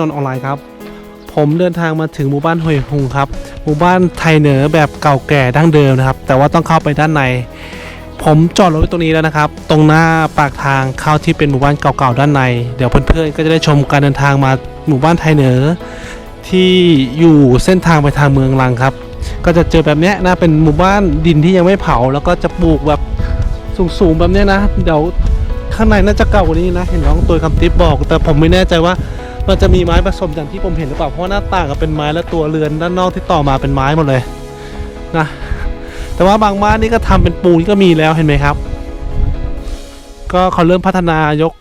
นนท์ออนไลน์ครับ ผมเดินทางมาถึงหมู่บ้านห้วยหงครับ หมู่บ้านไทยเหนือแบบเก่าแก่ดั้งเดิมนะครับ แต่ว่าต้องเข้าไปด้านใน ผมจอดรถไว้ตรงนี้แล้วนะครับ ตรงหน้าปากทางเข้าที่เป็นหมู่บ้านเก่าๆด้านใน เดี๋ยวเพื่อนๆก็จะได้ชมการเดินทางมาหมู่บ้านไทยเหนือ ที่อยู่เส้นทางไปทางเมืองลังครับ ก็จะเจอแบบนี้นะเป็นหมู่บ้านดินที่ยังไม่เผา แล้วก็จะปลูกแบบสูงๆแบบนี้นะ เดี๋ยวข้างในน่าจะเก่ากว่านี้นะ เห็นน้องตัวคำติ๊บบอก แต่ผมไม่แน่ใจว่า มันจะมีไม้ผสมอย่างที่ผมเห็นหรือเปล่าเพราะหน้าต่างก็เป็นไม้และตัวเรือนด้านนอกที่ต่อมาเป็นไม้หมดเลยนะแต่ว่าบางบ้านนี่ก็ทำเป็นปูนก็มีแล้วเห็นไหมครับ ก็เขาเริ่มพัฒนายก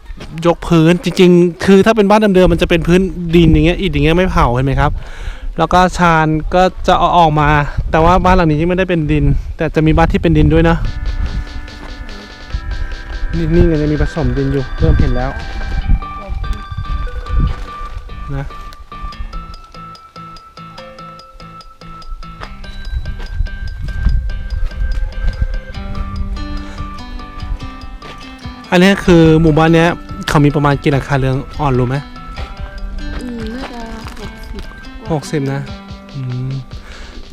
ยกพื้นจริง ๆ คือถ้าเป็นบ้านเดิมๆมันจะเป็นพื้นดินอย่างเงี้ยอิฐอย่างเงี้ยไม่เผาเห็นไหมครับ แล้วก็ชานก็จะเอาออกมา แต่ว่าบ้านหลังนี้ยังไม่ได้เป็นดิน แต่จะมีบ้านที่เป็นดินด้วยนะนี่นี่ไงจะมีผสมดินอยู่เริ่มเห็นแล้ว นะอันนี้คือหมู่บ้านเนี้ยเขามีประมาณกี่หลังคาเรือนอ่อนรู้ไหมอืมน่าจะหกสิบหกสิบนะอืม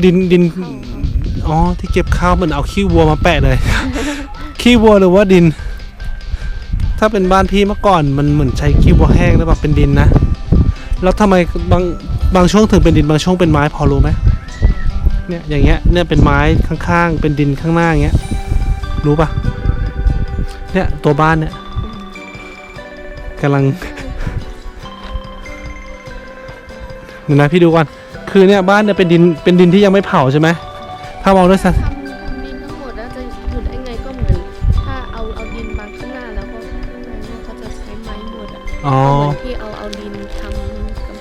ดินดินอ๋อที่เก็บข้าวเหมือนเอาขี้วัวมาแปะเลย ขี้วัวหรือว่าดิน ถ้าเป็นบ้านพี่เมื่อก่อนมันเหมือนใช้ขี้วัวแห้งแล้วแบบเป็นดินนะ แล้วทำไมบางบางช่วงถึงเป็นดินบางช่วงเป็นไม้พอรู้ไหมเนี่ยอย่างเงี้ยเนี่ยเป็นไม้ข้างๆ เป็นดินข้างหน้าอย่างเงี้ยรู้ปะเนี่ยตัวบ้านเนี่ยกำลังเดี๋ยวนะพี่ดูก่อนคือเนี่ยบ้านเนี่ยเป็นดินเป็นดินที่ยังไม่เผาใช่ไหมถ้ามองด้วย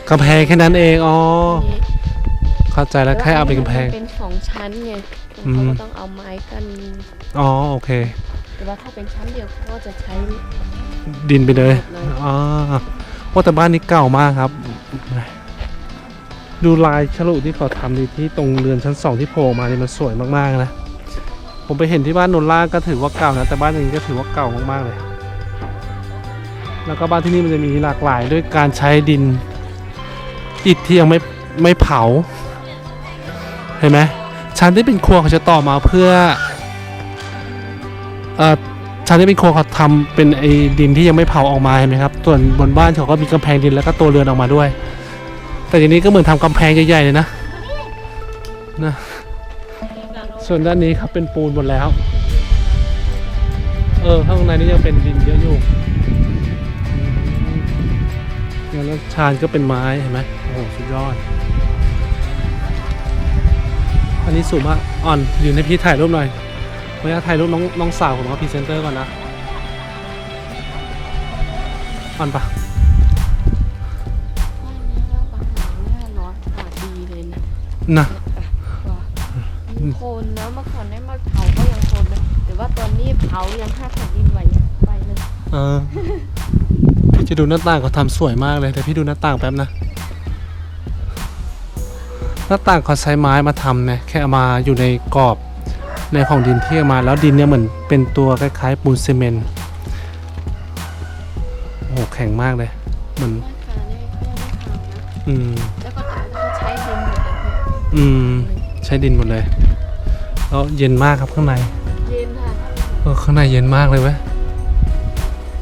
กำแพงแค่นั้นเอง อ๋อนี้เข้าใจแล้วแค่เอาเป็นกำแพง เป็นสองชั้นไงอืมเขาก็ต้องเอาไม้กันอ๋อ โอเคแต่ว่าถ้าเป็นชั้นเดียวเขาก็จะใช้ดินไปเลยหมดเลยอ๋อโอ้แต่บ้านนี้เก่ามากครับ ดูลายฉลุที่เขาทำดีที่ตรงเรือนชั้นสองที่โผล่มานี่มันสวยมากๆนะ ผมไปเห็นที่บ้านนนล่าก็ถือว่าเก่านะ แต่บ้านอย่างนี้ก็ถือว่าเก่ามากๆเลย แล้วก็บ้านที่นี่มันจะมีหลากหลายด้วยการใช้ดิน อิฐที่ยังไม่ไม่เผา เห็นไหมชั้นที่เป็นครัวเขาจะต่อมาเพื่อเอ่อชั้นที่เป็นครัวเขาทำเป็นไอ้ดินที่ยังไม่เผาออกมาเห็นไหมครับส่วนบนบ้านเขาก็มีกำแพงดินแล้วก็ตัวเรือนออกมาด้วย แต่ทีนี้ก็เหมือนทำกำแพงใหญ่ๆเลยนะนะส่วนด้านนี้ครับเป็นปูนหมดแล้ว เออข้างในนี้ยังเป็นดินเยอะอยู่แล้วชานก็เป็นไม้เห็นไหม หสุดยอด อันนี้สูงมากอ่อนยืนให้พี่ถ่ายรูปหน่อยขออนุญาตถ่ายรูปน้องน้องสาวผมกับพรีเซนเตอร์ก่อนนะอ่อนปะบ้านเนี้ยบางหลังเนี่ยร้อนอากาศดีเลยนะนะมีโคนนะเมื่อก่อนเนี่ยมาเผาก็ยังโคนเลยแต่ว่าตอนนี้เผายังห้าแผ่นดินไหวไปเลยเออพี่จะดูหน้าต่างเขาทำสวยมากเลยแต่พี่ดูหน้าต่างแป๊บนะ หน้าต่างเขาใช้ไม้มาทำเนี่ยแค่เอามาอยู่ในกรอบในของดินที่เอามาแล้วดินเนี่ยเหมือนเป็นตัวคล้ายๆปูนซีเมนต์โอ้โหแข็งมากเลยเหมือนหน้าตาเนี่ยเขายังไม่เผานะอืมแล้วก็เขาใช้ดินหมดเลยอืมใช้ดินหมดเลยแล้วเย็นมากครับข้างในเย็นค่ะเออข้างในเย็นมากเลยเว้ย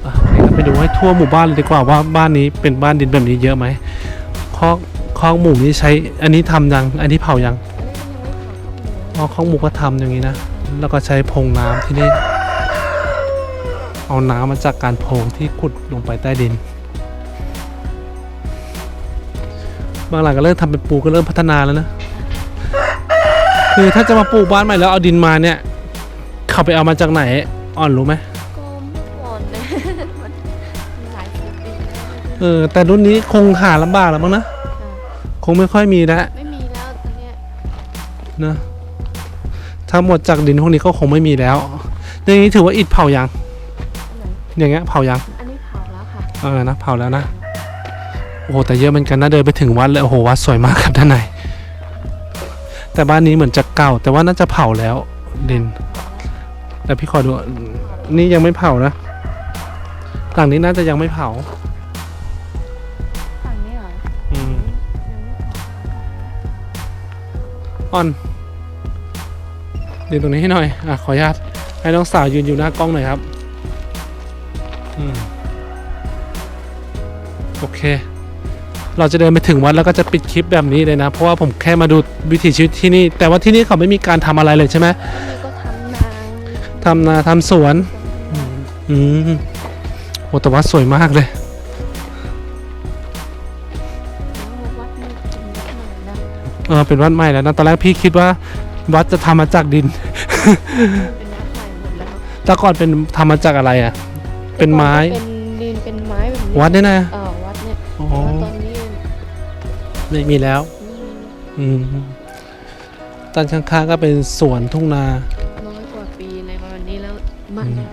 อะเดี๋ยวไปดูให้ทั่วหมู่บ้านเลยดีกว่าว่าบ้านนี้เป็นบ้านดินแบบนี้เยอะไหมคอก คอกหมูนี่ใช้ อันนี้ทำยัง อันนี้เผายังอันนี้ก็ยังไม่เผาข้างเหนืออ๋อคอกหมูก็ทำอย่างนี้นะ แล้วก็ใช้พงน้ำที่นี่ เอาน้ำมาจากการโพงที่ขุดลงไปใต้ดิน บางหลังก็เริ่มทำเป็นปูก็เริ่มพัฒนาแล้วนะ คือถ้าจะมาปลูกบ้านใหม่แล้วเอาดินมาเนี่ย เขาไปเอามาจากไหน อ่อนรู้ไหมก็เมื่อก่อนนะมันหลายสิบปีแล้วเออแต่รุ่นนี้คงหาลำบากแล้วมั้งนะค่ะค งไม่ค่อยมีแล้วไม่มีแล้วตอนเนี้ยนะถ้าหมดจากดินพวกนี้ก็คงไม่มีแล้วอย่างนี้ถือว่าอิฐเผายังอันไหนอย่างเงี้ยเผายังอันนี้เผาแล้วค่ะเออนะเผาแล้วนะโอ้โหแต่เยอะเหมือนกันนะเดินไปถึงวัดเลยโอ้โหวัดสวยมากครับด้านในแต่บ้านนี้เหมือนจะเก่า แต่ว่าน่าจะเผาแล้วดินแต่พี่ขอดูนี่ยังไม่เผานะหลังนี้น่าจะยังไม่เผา อ่อนยืนตรงนี้ให้หน่อย อะ ขออนุญาตให้น้องสาวยืนอยู่หน้ากล้องหน่อยครับ อืม โอเค เราจะเดินไปถึงวัดแล้วก็จะปิดคลิปแบบนี้เลยนะ เพราะว่าผมแค่มาดูวิถีชีวิตที่นี่ แต่ว่าที่นี่เขาไม่มีการทำอะไรเลยใช่ไหมนี่ก็ทำนาทำนาทำสวน อืมโอ้แต่ว่าสวยมากเลย เออเป็นวัดใหม่แล้วนะตอนแรกพี่คิดว่าวัดจะทำมาจากดินเป็นวัดใหม่หมดแล้วแต่ก่อนเป็นทำมาจากอะไรอะ เป็นไม้ เป็นดินเป็นไม้แบบนี้วัดเนี่ยนะเออวัดเนี่ยอ๋อแต่ว่าตอนนี้ไม่มีแล้ว อืมอืมด้านข้างๆก็เป็นสวนทุ่งนาน้อยกว่าปีในวันนี้แล้วมันอืม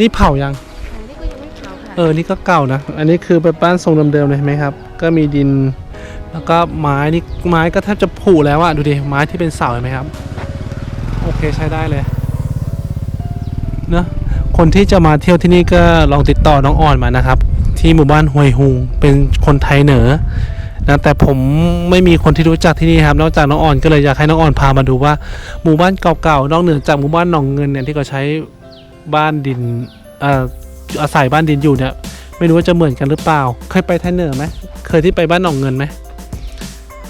นี่เผายังอันนี้ก็ยังไม่เผาค่ะเออนี่ก็เก่านะ อันนี้คือเป็นบ้านทรงเดิมๆเลยเห็นไหมครับ ก็มีดิน แล้วก็ไม้นี่ไม้ก็แทบจะผุแล้วอะดูดิไม้ที่เป็นเสาเห็นไหมครับ โอเคใช้ได้เลยเนอะคนที่จะมาเที่ยวที่นี่ก็ลองติดต่อน้องอ่อนมานะครับ ที่หมู่บ้านห้วยหุงเป็นคนไทยเหนือนะแต่ผมไม่มีคนที่รู้จักที่นี่ครับ นอกจากน้องอ่อนก็เลยอยากให้น้องอ่อนพามาดูว่าหมู่บ้านเก่าๆนอกเหนือจากหมู่บ้านหนองเงินเนี่ยที่เขาใช้บ้านดินเอ่ออาศัยบ้านดินอยู่เนี่ยไม่รู้ว่าจะเหมือนกันหรือเปล่า เคยไปไทยเหนือไหมเคยที่ไปบ้านหนองเงินไหม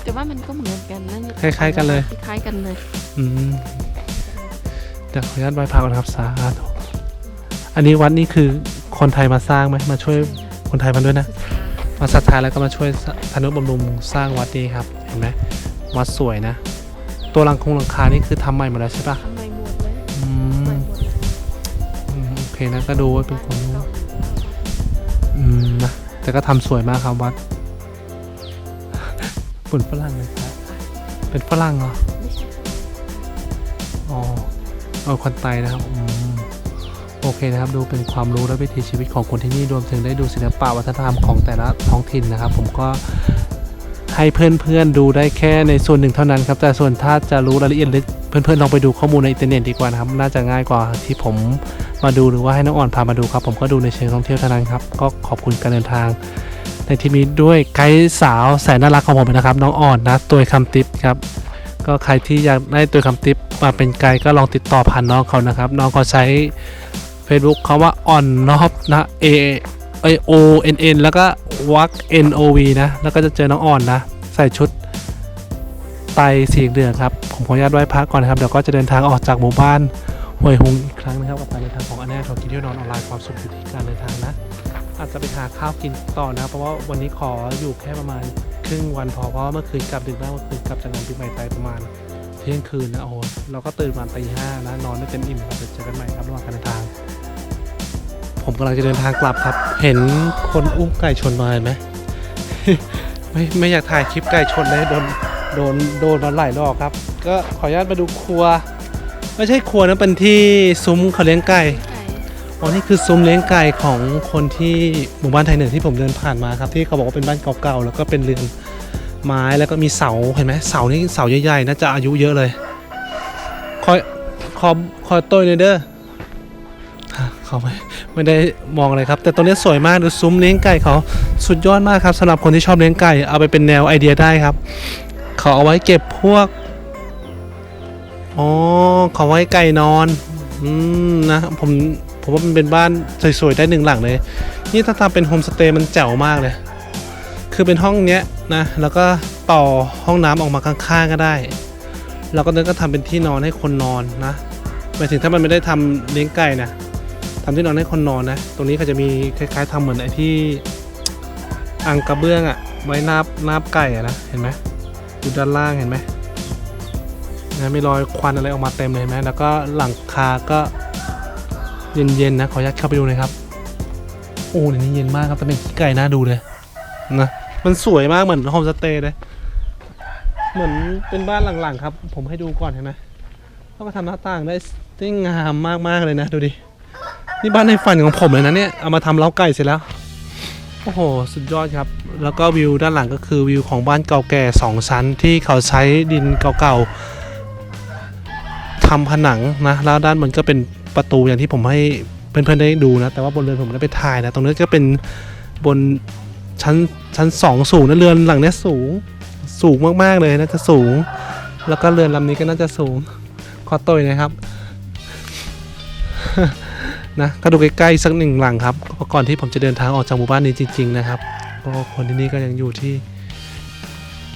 แต่ว่ามันก็เหมือนกันนะเนี่ยคล้ายๆกันเลย คล้ายๆกันเลย อืมเดี๋ยวขออนุญาตไหว้พระก่อนครับสาธุอันนี้วัดนี่คือคนไทยมาสร้างไหมมาช่วยคนไทยมาด้วยนะ มาศรัทธาแล้วก็มาช่วยธนุบำรุงสร้างวัดนี้ครับ เห็นไหมวัดสวยนะ ตัวหลังคงหลังคานี่คือทำใหม่หมดแล้วใช่ปะทำไมหมดเลยอืใหม่มหมดเลยอืมโอเคนะก็ดูไว่าเป็นความรู้อืมนะแต่ก็ทำสวยมากครับวัด ฝุ่นฝรั่งเลยครับเป็นฝรั่งเหรอ อ๋อเออคนไตนะครับอืมโอเคนะครับ ดูเป็นความรู้และวิถีชีวิตของคนที่นี่รวมถึงได้ดูศิลปะวัฒนธรรมของแต่ละท้องถิ่นนะครับ ผมก็ให้เพื่อนๆดูได้แค่ในส่วนหนึ่งเท่านั้นครับ แต่ส่วนถ้าจะรู้รายละเอียดลึกเพื่อนๆลองไปดูข้อมูลในอินเทอร์เน็ตดีกว่านะครับ น่าจะง่ายกว่าที่ผมมาดูหรือว่าให้น้องอ่อนพามาดูครับ ผมก็ดูในเชิงท่องเที่ยวเท่านั้นครับ ก็ขอบคุณการเดินทาง ในที่นี้ด้วยไกด์สาวแสนน่ารักของผมนะครับ น้องอ่อนนะตัวคำติปครับก็ใครที่อยากได้ตัวคำติปมาเป็นไกด์ก็ลองติดต่อผ่านน้องเขานะครับ น้องเขาใช้ Facebook เขาว่าอ่อนนอบนะ A O N N แล้วก็วัก N O V นะ แล้วก็จะเจอน้องอ่อนนะ ใส่ชุดไตสีเหลืองครับ ผมขออนุญาตไหว้พระก่อนนะครับ เดี๋ยวก็จะเดินทางออกจากหมู่บ้านห้วยหุงอีกครั้งนะครับกับการเดินทางของอันแน่ทอกินเที่ยวนอนออนไลน์ความสุขอยู่ที่การเดินทางนะ อาจจะไปหาข้าวกินต่อนะ เพราะว่าวันนี้ขออยู่แค่ประมาณครึ่งวันพอเพราะเมื่อคืนกลับดึกมากเมื่อคืนกลับจากงานปีใหม่ไทยประมาณเที่ยงคืนนะโอ้โหเราก็ตื่นมาตีห้านะนอนไม่เต็มอิ่มเราจะเจอกันใหม่ครับระหว่างการเดินทาง ผมกำลังจะเดินทางกลับครับ เห็นคนอุ้มไก่ชนมาเห็นไหมไม่ไม่อยากถ่ายคลิปไก่ชนเลยโดนโดนโดนมาหลายรอบครับ ก็ขออนุญาตมาดูครัว ไม่ใช่ครัวนะเป็นที่ซุ้มเขาเลี้ยงไก่ อ๋อนี่คือซุ้มเลี้ยงไก่ของคนที่หมู่บ้านไทยเหนือที่ผมเดินผ่านมาครับที่เขาบอกว่าเป็นบ้านเก่าๆแล้วก็เป็นเรือนไม้แล้วก็มีเสาเห็นไหมเสานี่เสาใหญ่ๆน่าจะอายุเยอะเลยคอยคอคอยโต้ยเลยเด้อเขาไม่ไม่ได้มองอะไรครับ แต่ตัวนี้สวยมากดูซุ้มเลี้ยงไก่เขาสุดยอดมากครับสำหรับคนที่ชอบเลี้ยงไก่เอาไปเป็นแนวไอเดียได้ครับ เขาเอาไว้เก็บพวกอ๋อเขาไว้ไก่นอนอืมนะผม ผมว่ามันเป็นบ้านสวยๆได้หนึ่งหลังเลย นี่ถ้าทำเป็นโฮมสเตย์มันแจ๋วมากเลย คือเป็นห้องเนี้ยนะ แล้วก็ต่อห้องน้ำออกมาข้างๆก็ได้ แล้วก็นั้นก็ทำเป็นที่นอนให้คนนอนนะหมายถึงถ้ามันไม่ได้ทำเลี้ยงไก่นะทำที่นอนให้คนนอนนะ ตรงนี้เขาจะมีคล้ายๆทำเหมือนไอ้ที่อังกระเบื้องอะไว้นาบนาบไก่อะนะ เห็นไหมอยู่ด้านล่างเห็นไหมนะมีรอยควันอะไรออกมาเต็มเลยเห็นไหมแล้วก็หลังคาก็ เย็นๆนะขออนุญาตเข้าไปดูนะครับ โอ้ในนี้เย็นมากครับแต่เป็นขี้ไก่น่าดูเลยนะมันสวยมากเหมือนโฮมสเตย์เลย เหมือนเป็นบ้านหลังๆครับ ผมให้ดูก่อนเห็นไหมแล้วก็ทำหน้าต่างได้ได้งามมากๆเลยนะดูดินี่บ้านในฝันของผมเลยนะเนี่ยเอามาทำเล้าไก่เสร็จแล้วโอ้โหสุดยอดครับ แล้วก็วิวด้านหลังก็คือวิวของบ้านเก่าแก่สองชั้นที่เขาใช้ดินเก่าๆทำผนังนะแล้วด้านบนก็เป็น ประตูอย่างที่ผมให้เพื่อนๆได้ดูนะ แต่ว่าบนเรือนผมได้ไปถ่ายนะ ตรงนี้ก็เป็นบนชั้นชั้นสองสูงนะเรือนหลังนี้สูงสูงมากๆเลยนะจะสูง แล้วก็เรือนลำนี้ก็น่าจะสูงขอตัวนะครับนะก็ดูใกล้ๆสักหนึ่งหลังครับก่อนที่ผมจะเดินทางออกจากหมู่บ้านนี้จริง ๆ นะครับก็คนที่นี่ก็ยังอยู่ที่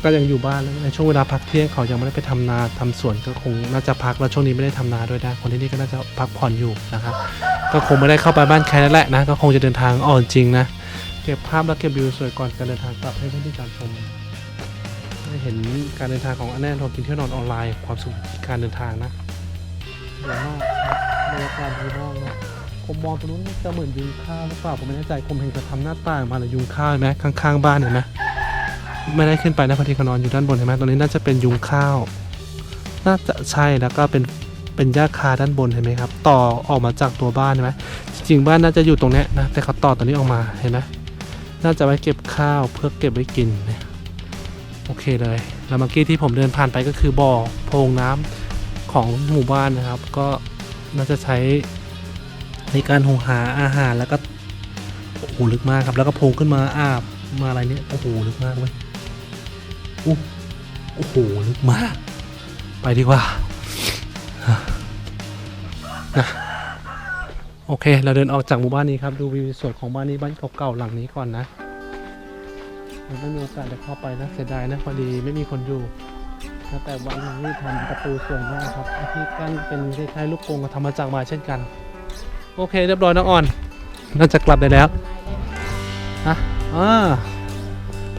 ก็ยังอยู่บ้านแล้วในช่วงเวลาพักเที่ยงเขายังไม่ได้ไปทำนาทำสวนก็คงน่าจะพักแล้วช่วงนี้ไม่ได้ทำนาด้วยนะคนที่นี่ก็น่าจะพักผ่อนอยู่นะครับก็คงไม่ได้เข้าไปบ้านใครแล้วแหละนะก็คงจะเดินทางอ่อนจริงนะเก็บภาพและเก็บวิวสวยก่อนการเดินทางกลับให้เพื่อนที่การชมได้เห็นการเดินทางของอันแน่นอนกินเที่ยวนอนออนไลน์ ความสุขการเดินทางนะสวยมากบรรยากาศดีมากนะผมมองตรงนู้นจะเหมือนยุงข้าวหรือเปล่าผมไม่แน่ใจผมเห็นจะทำหน้าต่างมาหรือยุงข้าวเห็นไหมข้างๆบ้านเห็นไหม ไม่ได้ขึ้นไปนะพอดีเขานอนอยู่ด้านบนเห็นไหมตรงนี้น่าจะเป็นยุงข้าว น่าจะใช่แล้วก็เป็นเป็นหญ้าคาด้านบนเห็นไหมครับ ต่อออกมาจากตัวบ้านเห็นไหมจริงๆบ้านน่าจะอยู่ตรงนี้นะแต่เขาต่อตัวนี้ออกมาเห็นไหมน่าจะไว้เก็บข้าวเพื่อเก็บไว้กินเนี่ยโอเคเลยแล้วเมื่อกี้ที่ผมเดินผ่านไปก็คือบ่อโพรงน้ำของหมู่บ้านนะครับ ก็น่าจะใช้ในการหุงหาอาหารแล้วก็โอ้โหลึกมากครับ แล้วก็โพรงขึ้นมาอาบมาอะไรเนี่ยโอ้โหลึกมากเว้ย โอ้โหลึกมาก ไปดีกว่านะโอเค เราเดินออกจากหมู่บ้านนี้ครับ ดูวิวสวยของบ้านนี้บ้านเก่าๆหลังนี้ก่อนนะยังไม่มีโอกาสได้เข้าไปนะเสียดายนะพอดีไม่มีคนอยู่นะแต่บ้านนี้ทำประตูสวยมากครับที่กั้นเป็นคล้ายๆลูกกงทำมาจากไมาเช่นกัน โอเค เรียบร้อยน้องอ่อน น่าจะกลับได้แล้วฮะอ่า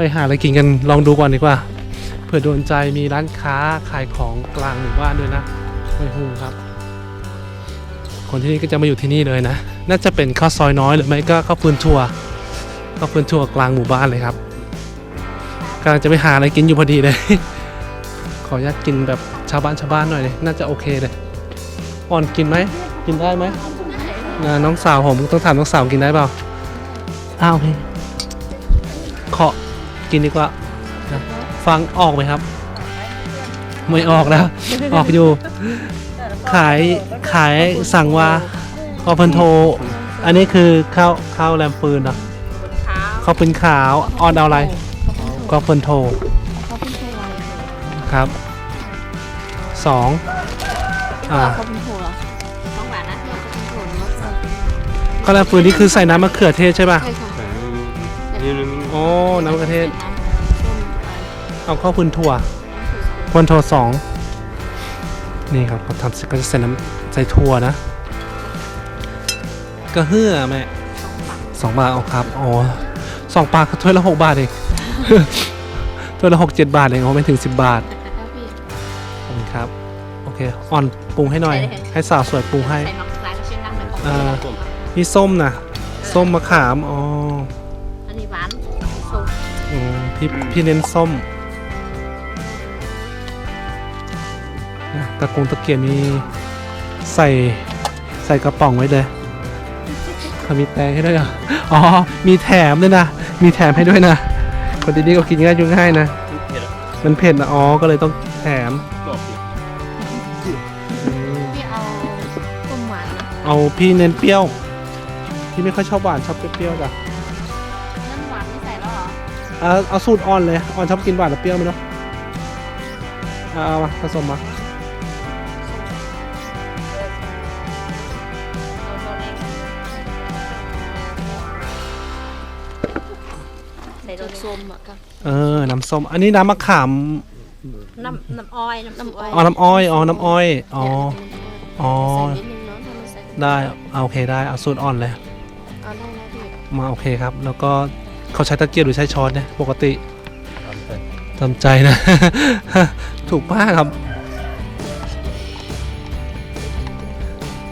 ไปหาอะไรกินกันลองดูก่อนดีกว่า เผื่อโดนใจมีร้านค้าขายของกลางหมู่บ้านด้วยนะไม่ฮูครับ คนที่นี่ก็จะมาอยู่ที่นี่เลยนะ น่าจะเป็นข้าวซอยน้อยหรือไม่ก็ข้าวฟืนถั่วข้าวฟืนถั่วกลางหมู่บ้านเลยครับกำลังจะไปหาอะไรกินอยู่พอดีเลย ขออนุญาตกินแบบชาวบ้านชาวบ้านหน่อยเลยน่าจะโอเคเลยอ่อนกินไหมกินได้ไหมนะน้องสาวผมต้องถามน้องสาวกินได้เปล่าอ้าวโอเค กินดีกว่าฟังออกไหมครับ ไม่ออกแล้ว ออกอยู่ ขายขายสั่งว่าข้าวพันโท อันนี้คือข้าวข้าวแรมปืนเนาะเท้าข้าวปืนขาวออนเอาอะไรข้าวพันโทเขาเป็นโทรอะไรครับสองอ่าเขาเป็นโทรเหรอสองบาทนะเขาเป็นโทรเนาะข้าวแรมปืนนี่คือใส่น้ำมะเขือเทศใช่ป่ะใช่ค่ะ นี่นึงโอ้น้ำมะเขือเทศส้มไปเอาข้าวปืนถั่วพันโทสอง นี่ครับเขาทำเสร็จก็จะใส่น้ำใส่ถั่วนะ ก็เฮือแม่สองบาทสองบาทเอาครับอ๋อสองปากถ้วยละหกบาทเองถ้วยละหกเจ็ดบาทเองเขาไม่ถึงสิบบาทแล้วพี่ขอบคุณครับ โอเค อ่อนปรุงให้หน่อยได้เลยให้สาวสวยปรุงให้ใส่น้ำลายก็เช่นกันเหมือนของอ่านี่ส้มนะ ส้มมะขาม อ๋อ พี่พี่เน้นส้มนะตะกงตะเกียบมีใส่ใส่กระป๋องไว้เลยเขามีแตงให้ด้วยเหรออ๋อ มีแถมด้วยนะ มีแถมให้ด้วยนะ คนที่นี่ก็กินง่ายยุ่งง่ายนะเผ็ดมันเผ็ดนะ อ๋อ ก็เลยต้องแถมบอกสิอืมพี่เอาส้มหวานนะ เอาพี่เน้นเปรี้ยว พี่ไม่ค่อยชอบหวานชอบเปรี้ยวๆจ้ะ เอาเอาสูตรอ่อนเลยอ่อนชอบกินหวานหรือเปรี้ยวไหมเนาะเอาเอามาผสมมาเอาโซเล็กใส่โดนส้มอะครับเออน้ำส้มอันนี้น้ำมะขามน้ำน้ำอ้อยน้ำอ้อยอ๋อน้ำอ้อยอ๋อน้ำอ้อยอ๋ออ๋อใส่นิดนึงเนาะถ้ามันใส่ได้เอาโอเคได้เอาสูตรอ่อนเลย เอาได้แล้วพี่มาโอเคครับ แล้วก็ เขาใช้ตะเกียบหรือใช้ช้อนเนี่ยปกติทำไปทำใจนะ ถูกมากครับ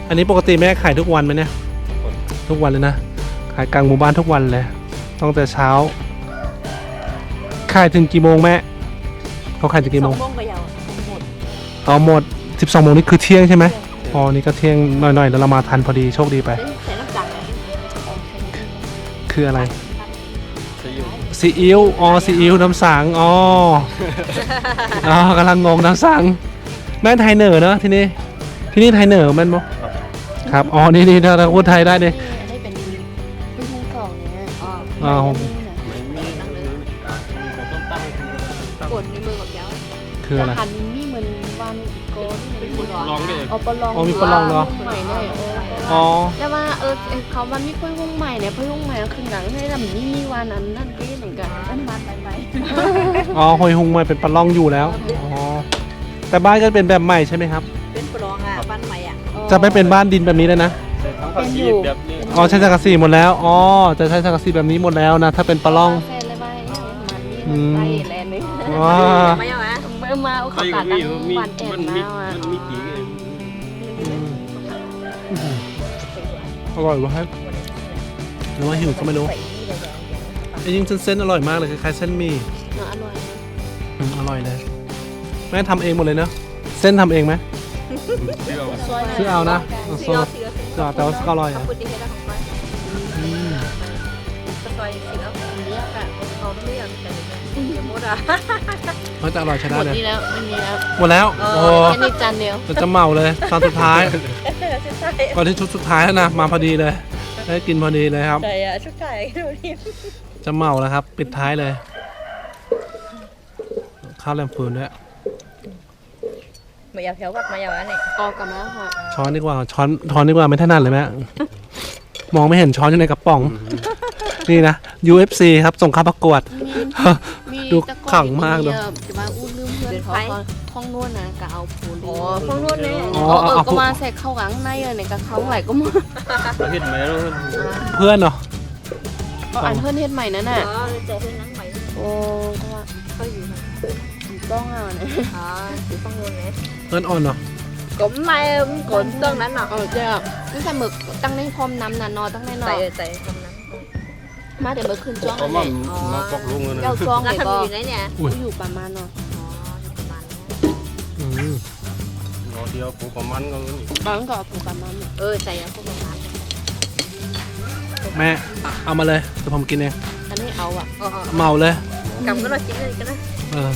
อันนี้ปกติแม่ขายทุกวันไหมเนี่ยทุกวันเลยนะ ขายกลางหมู่บ้านทุกวันเลยตั้งแต่เช้า ขายถึงกี่โมงแม่เขาขายถึงกี่สโมองงโมงก็ยาวหมดอ๋อหมด 12โมงนี่คือเที่ยงใช่ไหมอ๋อนี่ก็เที่ยงหน่อยๆแล้วเรามาทันพอดีโชคดีไป ใส่น้ำจังเลยคืออะไรจะอยู่ ซีอิ๊วอ๋อซีอิ๊วน้ำสังอ๋ออ๋อกำลังงงน้ำสังแม่นไทยเหนือเนอะที่นี่ที่นี่ไทยเหนือแม่นบ่ครับอ๋อนี่นี่ถ้าพูดไทยได้เนี่ยอันนี้เป็นผู้ชายสองเนี่ยอ๋ออ้าวไม่มีมีแต่ต้นตั้งกดในมือกับยาวคืออะไรหันมีเหมือนลองดิเอาปลาลองอ๋อมีปลาลองเหรอใหม่เนี่ยเอออ๋อแต่ว่าเออเขามันมีเพื่อนวงใหม่เนี่ยเพื่อนวงใหม่คือหนังให้ทำนี่มีวันนั้นนั่นก็ เหมือนกันนั่นมาไปไปอ๋อหอยหุงใหม่เป็นปลาล่องอยู่แล้วอ๋อแต่บ้านก็เป็นแบบใหม่ใช่ไหมครับ เป็นปลองอะบ้านใหม่อะจะไม่เป็นบ้านดินแบบนี้แล้วนะใส่ทั้งภาษีแบบนี้อ๋อใช้สังกะสีหมดแล้วอ๋อจะใช้สังกะสีแบบนี้หมดแล้วนะถ้าเป็นปลาล่องแฟนเลยว่ามันนี่อืมไปแลนด์นี่ว้าไม่เอาอะเมื่อมาเอาขาตัดมีตั้งมีวันแอนมันมาอะมันมีกี่อร่อยวะครับหรือว่าหิวก็ไม่รู้ จริงๆเส้นๆอร่อยมากเลยคล้ายๆเส้นหมี่เนาะอร่อย อืมอร่อยเลย แม่ทำเองหมดเลยเนอะเส้นทำเองไหมเที่ยวซื้อเอานะเอาซีซอเอาสซีเอาก็แต่ว่าก็อร่อยขอบอะคุณที่ให้ได้ของไปอืมสซอยซีเอาอันนี้อะเขาไม่อยากแต่เดี๋ยวหมดอะเฮ้ยแต่อร่อยใช้หได้มดเลย นี่แล้วไม่มีแล้วหมดแล้วโอ้โหแค่นี้จานเดียวเราจะเหมาเลยตอนสุดท้าย ใช่ตอนที่ชุดสุดท้ายแล้วนะ มาพอดีเลย ได้กินพอดีเลยครับ ใช่อะชุดไทยดูดิ จะเหมาแล้วครับ ปิดท้ายเลย ข้าวแรมฟืนด้วยไม่อยากแถววัดมาอย่างนั้นนี่ออกกลับมาค่ะช้อนดีกว่าช้อนช้อนดีกว่าไม่ถนัดเลยแม่มองไม่เห็นช้อนอยู่ในกระป๋อง นี่นะ UFC ครับส่งเข้าประกวดมีดูตะกร้อขลังมากเลยจะมาอู้ลืมเพื่อนเขาห้องนวดนะก็เอาปูนอ๋อพวกนู้นเนี่ยอ๋อเออเอาเอาก็มาใส่เข้าหลังในเลยเนี่ยก็เขาไหวก็มาเราเห็นไหมเราเพื่อนเหรอ เอาอันเพื่อนเฮ็ดใหม่นั่นน่ะอ๋อเจอเพื่อนนั่งใหม่โอ้ก็ว่าเขาอยู่ไหนต้องเอาเนี่ยอ๋ออยู่ฝั่งนู้นเลยเพื่อนอ่อนเหรอก็ไม่กดตรงนั้นเนาะเออเจ้านี่ใส่หมึกตั้งในพรมน้ำน่ะนอนตั้งในนอใส่นใส่ตรงนั้นมาเดี๋ยวเมื่อคืนจ้องเขาอะไรมามาปอกลุงเลยนะเจ้าจ้องแล้วเลยทำก็อยู่ไหนเนี่ยอยู่ประมาณเนาะอ๋ออยู่ประมาณนี้อืมรอเดียวผูกประมันก็บางก็อยู่ประมาณเนาะเแม่เอาเอามาเลยเดี๋ยวผมกินเองอันนี้เอาอะอ๋อเหมาเลย cầm cái đó chín lên cái đó เออ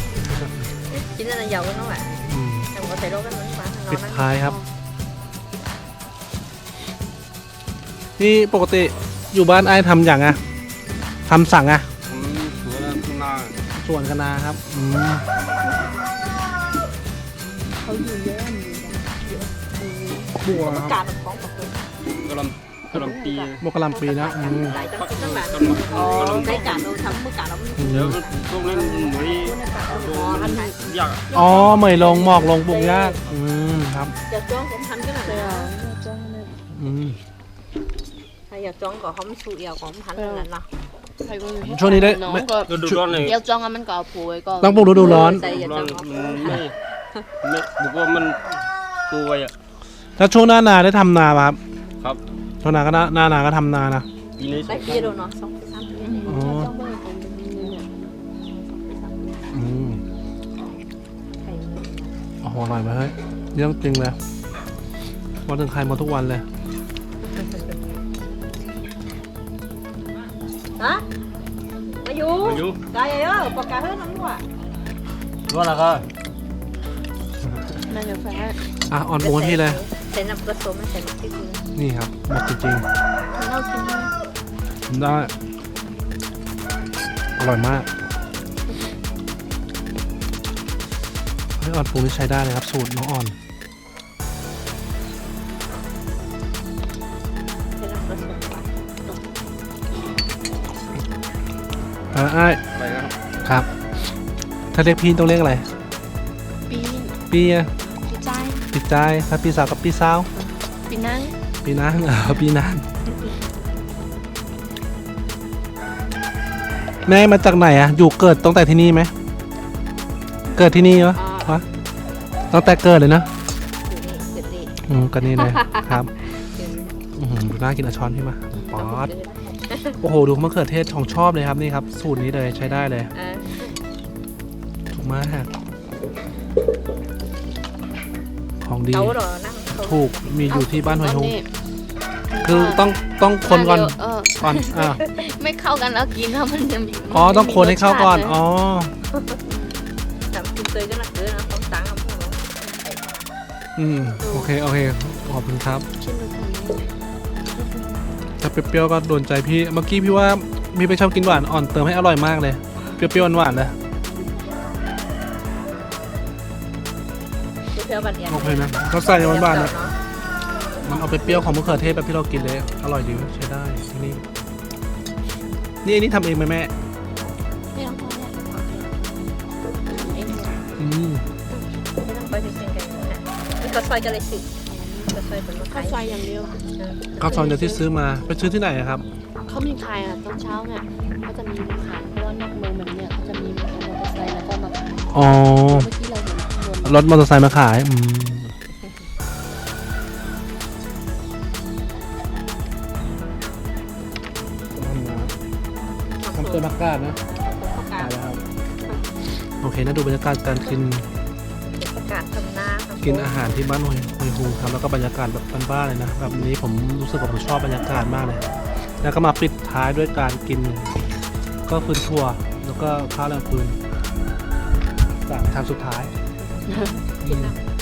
chín lên là dầu cái nó bạn อืม em có thể đâu cái nó bán ปิด ngon lắm ท้ายครับ นี่ปกติอยู่บ้านไอ้ทำอย่างอะทำสั่งอะผมสวนหน้าส่วนคณะครับอืมเขาอยู่เยอะอยู่บัว cả một con một con ก ระลำกระลำปีมกะหลำปีนะอืม lại cho các bạn กระลำกระลำ đây cả đâu thấm mới cả đâu เดี๋ยวต้องเล่นหมวยดูมันยากอ๋อเหมยลงหมอกลงปรุงยากอืมครับ giờ chón cũng thấm cái เจ้า này จ้องเนี่ยอืม hay giờ chón có không su eo có không thấm là nó ใครก็มีช่วงนี้ได้น้องไม่ก็ก็ดูร้อนเลยเดี๋ยวจ้องอะมันก็เอาปูไว้ก็ต้องปรุงฤดูร้อน đây giờ ร้อน chón มันไม่ไม่บุกว่ามันตัวไว้อะแล้วช่วงหน้านาได้ทำนาปะครับครับ ช่วงหน้าก็หน้าหน้านาก็ทำนานะ ปีนี้ đây kia đâu nó xong cái xong cái này อ๋อจ้องเบอร์เป็นเนี่ยอืมโอ้โหอร่อยไหมเฮ้ยเรื่องจริงเลยมาถึงใครมาทุกวันเลย hả nó อายุ vô đây á có cả hết lắm quá ร้อนแล้วก็น่าจะแฟร์อะอ่อนปรุงให้พี่เลย sẽ nằm cái số mới sẽ nằm cái gì นี่ค รับหมดจริงเรากินได้ๆผมได้อร่อยมากเฮ้ยอ่อนปรุงนี่ใช้ได้เลยครับ สูตรน้องอ่อน sẽ nằm cái số quá อ่าอ้ายไปครับครับ ถ้าเรียกพี่ต้องเรียกอะไร ปีนพี่อะปีใจปีใจายถ้าพี่สาวกับพี่สาว ปีนั่ง พี่นางเออพี่นางแม่มาจากไหนอะอยู่เกิดตั้งแต่ที่นี่ไหมเกิดที่นี่วะวะตั้งแต่เกิดเลยนะ từ đi từ đi อืมก็นี่เลยครับ từ อื้อหือดูน่ากินอะช้อนพี่มาป๊อดโอ้โห ดูมะเขือเทศของชอบเลยครับนี่ครับ สูตรนี้เลยใช้ได้เลย à ถูกมากของดี cấu rồi năng cấu ถูกมีอยู่ที่บ้านหอยหงนี่คือต้องต้องคนก่อนเดี๋ยวเออก่อนอ่าไม่เข้ากันแล้วกินแล้วมันจะมีอ๋อต้องคนให้เข้าก่อนอ๋อ làm kim tươi cái là cứ nó không sáng không có อืมโอเคโอเคขอบคุณครับชิมดูคนนี้ถ้าเปรี้ยวๆก็โดนใจพี่เมื่อกี้พี่ว่าพี่ไปชอบกินหวานอ่อนเติมให้อร่อยมากเลยเปรี้ยวๆหวานๆเลย Tôi ชื่อบันเอียนโอเคนะเขาใส่ในบ้านๆนะ มันเอาไปเปรี้ยวของมะเขือเทศแบบที่เรากินเลย อร่อยดีใช้ได้ที่นี่ นี่อันนี้ทำเองไหมแม่ไม่ต้องพอเนี่ยเองอืมไม่ต้องไปถึงเชียงกันนะนี่ก็ซอยกันเลยสิก็ซอยเป็นมะข้าขาวยซอยอย่างเดียวข้าวซอยเดียวที่ซื้อมา ไปซื้อที่ไหนอะครับ เขามีขายอะตอนเช้าเนี่ยเขาจะมีขายเพราะว่านอกเมืองแบบเนี้ยเขาจะมีมอเตอร์ไซค์แล้วก็มาขายอ๋อเมื่อกี้เราเห็นข้างบนรถมอเตอร์ไซค์มาขายอืมทำตัวนักการนะประกาศโอเคนะดูบรรยากาศการกินประกาศทำหน้าครับกินอาหารที่บ้านหอยหอยฮูครับแล้วก็บรรยากาศแบบบ้านๆเลยนะแบบนี้ผมรู้สึกว่าผมชอบบรรยากาศมากเลย แล้วก็มาปิดท้ายด้วยการกิน ก็ฟืนถั่วแล้วก็ข้าวแรงฟืนสามชามสุดท้าย 嗯，这。